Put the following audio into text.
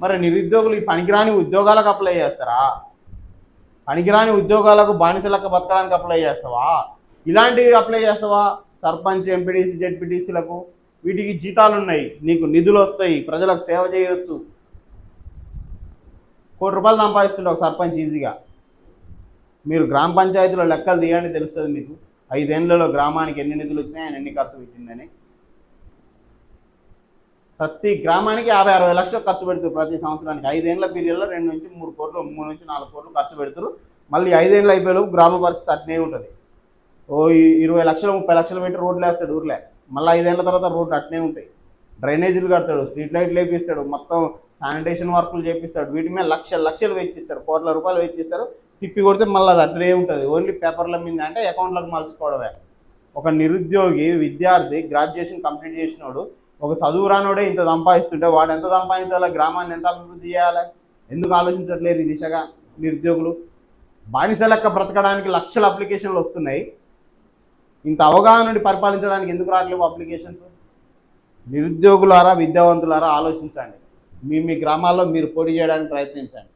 మరి నిరుద్యోగులు ఈ పనికిరాని ఉద్యోగాలకు అప్లై చేస్తారా? పనికిరాని ఉద్యోగాలకు బానిసలకు బతకడానికి అప్లై చేస్తావా? ఇలాంటివి అప్లై చేస్తావా? సర్పంచ్ ఎంపీడీసీ జెడ్పీటీసీలకు? వీటికి జీతాలు ఉన్నాయి. నీకు నిధులు వస్తాయి. ప్రజలకు సేవ చేయవచ్చు కోటి రూపాయలు సంపాదిస్తుండే ఒక సర్పంచ్ ఈజీగా. మీరు గ్రామ పంచాయతీలో లెక్కలు తీయండి తెలుస్తుంది మీకు. ఐదేళ్ళలో గ్రామానికి ఎన్ని నిధులు వచ్చినాయి ఆయన ఎన్ని ఖర్చు పెట్టిందని ప్రతి గ్రామానికి యాభై అరవై లక్షలు ఖర్చు పెడుతారు ప్రతి సంవత్సరానికి. ఐదేళ్ళ పీరియడ్లో రెండు నుంచి మూడు కోట్లు మూడు నుంచి నాలుగు కోట్లు ఖర్చు పెడతారు. మళ్ళీ ఐదేళ్ళు అయిపోయేలోపు గ్రామ పరిస్థితి అట్నే ఉంటుంది. ఓ ఈ- ఇరవై లక్షలు ముప్పై లక్షలు పెట్టి రోడ్లు వేస్తాడు ఊర్లే. మళ్ళీ ఐదేళ్ళ తర్వాత రోడ్లు అట్నే ఉంటాయి. డ్రైనేజీలు కడతాడు స్ట్రీట్ లైట్లు వేపిస్తాడు మొత్తం శానిటేషన్ వర్కులు చేపిస్తాడు. వీటి మీద లక్ష లక్షలు వెచ్చిస్తారు కోట్ల రూపాయలు వెచ్చిస్తారు. తిప్పి కొడితే మళ్ళీ అది అట్లే ఉంటుంది. ఓన్లీ పేపర్ల మీద అంటే అకౌంట్లకు మలుచుకోవడమే. ఒక నిరుద్యోగి విద్యార్థి గ్రాడ్యుయేషన్ కంప్లీట్ చేసినోడు ఒక చదువు రానోడే ఇంత సంపాదిస్తుంటే వాడు ఎంత సంపాదించాలి? గ్రామాన్ని ఎంత అభివృద్ధి చేయాలి? ఎందుకు ఆలోచించట్లేరు ఈ దిశగా నిరుద్యోగులు? బానిస లెక్క బ్రతకడానికి లక్షల అప్లికేషన్లు వస్తున్నాయి. ఇంత అవగాహన నుండి పరిపాలించడానికి ఎందుకు రావట్లేవు అప్లికేషన్స్? నిరుద్యోగులారా విద్యావంతులారా ఆలోచించండి. మీ మీ గ్రామాల్లో మీరు పోటీ చేయడానికి ప్రయత్నించండి.